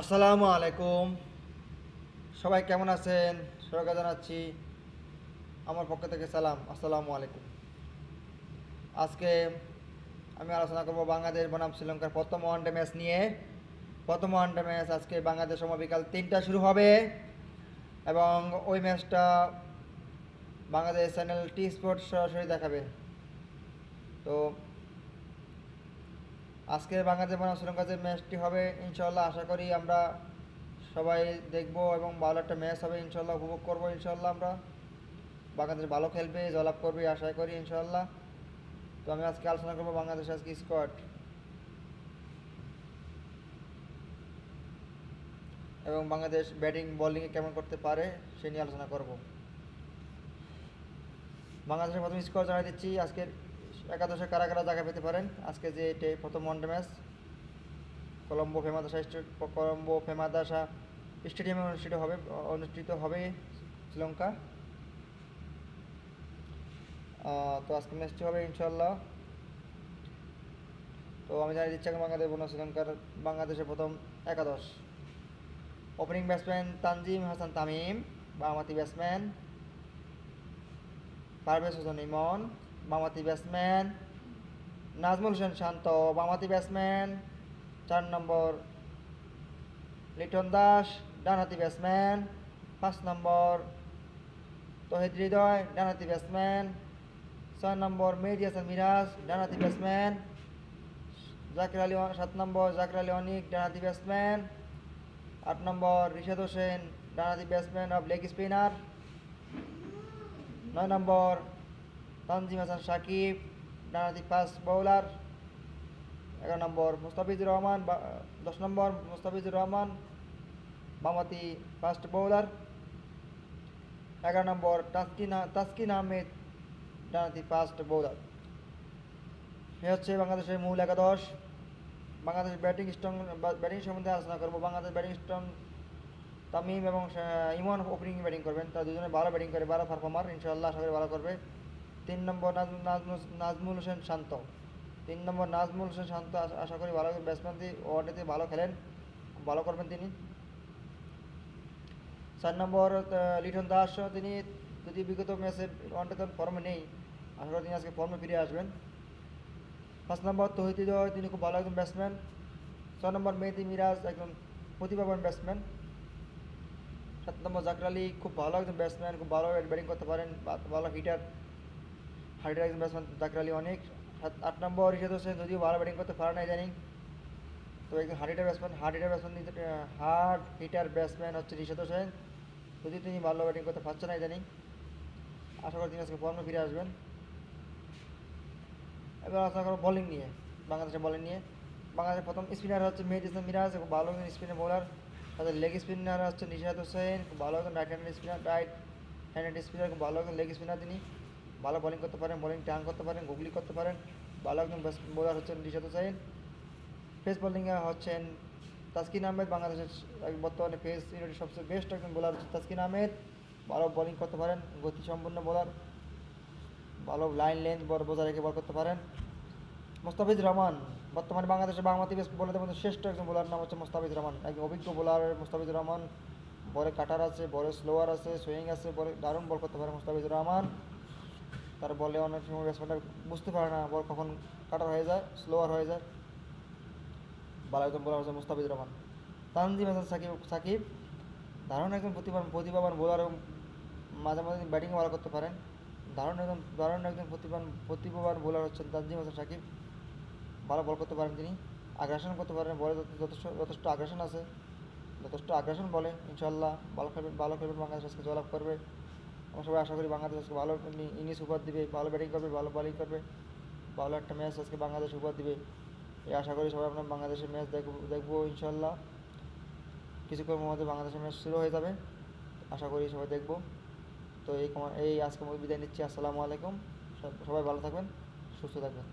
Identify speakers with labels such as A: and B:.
A: আসসালামু আলাইকুম। সবাই কেমন আছেন? সবাইকে জানাচ্ছি আমার পক্ষ থেকে সালাম। আসসালামু আলাইকুম। আজকে আমি আলোচনা করব বাংলাদেশ বনাম শ্রীলঙ্কার প্রথম ওয়ানডে ম্যাচ নিয়ে। প্রথম ওয়ানডে ম্যাচ আজকে বাংলাদেশ সময় বিকাল তিনটা শুরু হবে। এবং ওই ম্যাচটা বাংলাদেশ চ্যানেল টি স্পোর্টস সরাসরি দেখাবে। তো আজকে বাংলাদেশ বনাম শ্রীলঙ্কার যে ম্যাচটি হবে ইনশাল্লাহ আশা করি আমরা সবাই দেখব এবং ভালো একটা ম্যাচ হবে ইনশাল্লাহ উপভোগ করব ইনশাল্লাহ আমরা। বাংলাদেশ ভালো খেলবে, জয়লাভ করবে আশা করি ইনশাল্লাহ তো আমি আজকে আলোচনা করব বাংলাদেশ আজকে স্কোয়াড এবং বাংলাদেশ ব্যাটিং বোলিংয়ে কেমন করতে পারে, সে নিয়ে আলোচনা করব। বাংলাদেশের প্রথম স্কোর জানাই দিচ্ছি, আজকের একাদশে কারা কারা জায়গা পেতে পারেন? আজকে যে এটি প্রথম one day match, Colombo Premadasa Colombo Premadasa স্টেডিয়ামে অনুষ্ঠিত হবে অনুষ্ঠিত হবে শ্রীলঙ্কা। তো আজকে ম্যাচটি হবে ইনশাল্লাহ তো আমি জানিয়ে দিচ্ছি বাংলাদেশ বনাম শ্রীলঙ্কার বাংলাদেশের প্রথম একাদশ। ওপেনিং ব্যাটসম্যান তানজিম হাসান তামিম বামাতি ব্যাটসম্যান পারভেজ হোসেন ইমন। বামাতি ব্যাটসম্যান নাজমুল হোসেন শান্ত বামাতি ব্যাটসম্যান চার নম্বর লিটন দাস, ডানহাতি ব্যাটসম্যান পাঁচ নম্বর তহিদ হৃদয়, ডানহাতি ব্যাটসম্যান ছয় নম্বর মেহেদি হাসান মিরাজ, ডানহাতি ব্যাটসম্যান জাকির আলী সাত নম্বর জাকির আলী অনিক, ডানহাতি ব্যাটসম্যান আট নম্বর রিশাদ হোসেন, ডানহাতি ব্যাটসম্যান অফ লেগ স্পিনার নয় নম্বর তানজিম হাসান সাকিব ডানহাতি ফাস্ট বোলার এগারো নম্বর মুস্তাফিজুর রহমান দশ নম্বর মুস্তাফিজুর রহমান বামাতি ফাস্ট বোলার এগারো নম্বর তাসকিন তাসকিন আহমেদ ডানহাতি ফাস্ট বোলার এ হচ্ছে বাংলাদেশের মূল একাদশ। বাংলাদেশ ব্যাটিং স্ট্রং ব্যাটিং সম্বন্ধে আলোচনা করব। বাংলাদেশ ব্যাটিং স্ট্রং তামিম এবং ইমন ওপেনিং ব্যাটিং করবেন। তারা দুজনে ভালো ব্যাটিং করে, ভালো পারফর্মার ইনশাল্লাহ করি ভালো করবে। তিন নম্বর নাজমুল হোসেন শান্ত। তিন নম্বর নাজমুল হোসেন শান্ত আশা- করি ভালো ব্যাটসম্যান দিয়ে ভালো খেলেন। ভালো করবেন তিনি। চার নম্বর লিটন দাস তিনি যদি বিগত ম্যাচে ওয়ানডেতে ফর্মে নেই, আশা করি তিনি আজকে ফর্মে ফিরে আসবেন। পাঁচ নম্বর, তহিদ তিনি খুব ভালো একজন ব্যাটসম্যান ছয় নম্বর, মেহেদি মিরাজ একজন প্রতিভাবান ব্যাটসম্যান সাত নম্বর, জাকর আলী খুব ভালো একজন ব্যাটসম্যান খুব ভালো ব্যাটিং করতে পারেন ভালো হিটার হাইটার একজন ব্যাটসম্যান জাকর আলী অনেক। সাত, আট নম্বর রিশাদ হোসেন যদিও ভালো ব্যাটিং করতে পারে না জানি। তো একজন hard hitter batsman hard hitter batsman hard hitter batsman হচ্ছে রিশাদ হোসেন যদি তিনি ভালো ব্যাটিং করতে পারছে না জানি। আশা করি তিনি আজকে ফর্মে ফিরে আসবেন। এবার আলোচনা করব বোলিং নিয়ে, বাংলাদেশের বোলিং নিয়ে। বাংলাদেশের প্রথম স্পিনার হচ্ছে মেহেদ ইসলাম মিরাজ, খুব ভালো একজন স্পিনার বোলার তাদের লেগ স্পিনার হচ্ছে নিশাদ হোসেন, খুব ভালো একজন right handed spinner right handed spinner খুব ভালো একজন লেগ স্পিনার তিনি। ভালো বোলিং করতে পারেন বোলিং টার্ন করতে পারেন গুগলি করতে পারেন। ভালো একজন বোলার হচ্ছেন নিশাদ হোসেন। পেস বোলিংয়ে হচ্ছেন তাসকিন আহমেদ, বাংলাদেশের বর্তমানে পেস ইউনিটের সবচেয়ে বেস্ট একজন বোলার হচ্ছে তাসকিন আহমেদ। ভালো বোলিং করতে পারেন, গতিসম্পন্ন বোলার ভালো লাইন লেন্থ বড় বজায় রেখে বল করতে পারেন। মোস্তাফিজুর রহমান, বর্তমানে বাংলাদেশের বাংলাদেশ বেশ বোলারদের মধ্যে শ্রেষ্ঠ একজন বোলার নাম হচ্ছে মোস্তাফিজুর রহমান। একজন অভিজ্ঞ বোলার মোস্তাফিজুর রহমান। বড় কাটার আছে, বড় স্লোয়ার আছে সুইং আছে বলে দারুণ বল করতে পারে মোস্তাফিজুর রহমান। তার বলে অনেক সময় ব্যাটসম্যানরা বুঝতে পারে না, বল কখন কাটার হয়ে যায় স্লোয়ার হয়ে যায়। ভালো একজন বোলার হচ্ছে মুস্তাফিজুর রহমান। তানজিম হাসান, সাকিব সাকিব, দারুণ একজন প্রতিভাবান প্রতিভাবান বোলার এবং মাঝে মাঝে ব্যাটিংও ভালো করতে পারেন। দারুণ একজন দারুণ একজন প্রতিভাবান প্রতিভাবান বোলার হচ্ছেন তানজিম হাসান, সাকিব। ভালো বল করতে পারেন তিনি। আগ্রাসন করতে পারেন বলে যথেষ্ট- যথেষ্ট যথেষ্ট আগ্রাসন আছে, যথেষ্ট আগ্রাসন বলে ইনশাল্লাহ ভালো খেলবেন ভালো খেলবেন বাংলাদেশ আজকে জয়লাভ করবে। আমরা সবাই আশা করি বাংলাদেশ আজকে ভালো ইনিংস উপহার দিবে, ভালো ব্যাটিং করবে, ভালো বলিং করবে, ভালো একটা ম্যাচ আজকে বাংলাদেশ উপহার দিবে। এই আশা করি সবাই আমরা বাংলাদেশের ম্যাচ দেখব দেখব ইনশাল্লাহ কিছুক্ষণের মধ্যে বাংলাদেশের ম্যাচ শুরু হয়ে যাবে, আশা করি সবাই দেখব। তো এই এই আজকে বিদায় নিচ্ছি, আসসালামু আলাইকুম। সবাই ভালো থাকবেন, সুস্থ থাকবেন।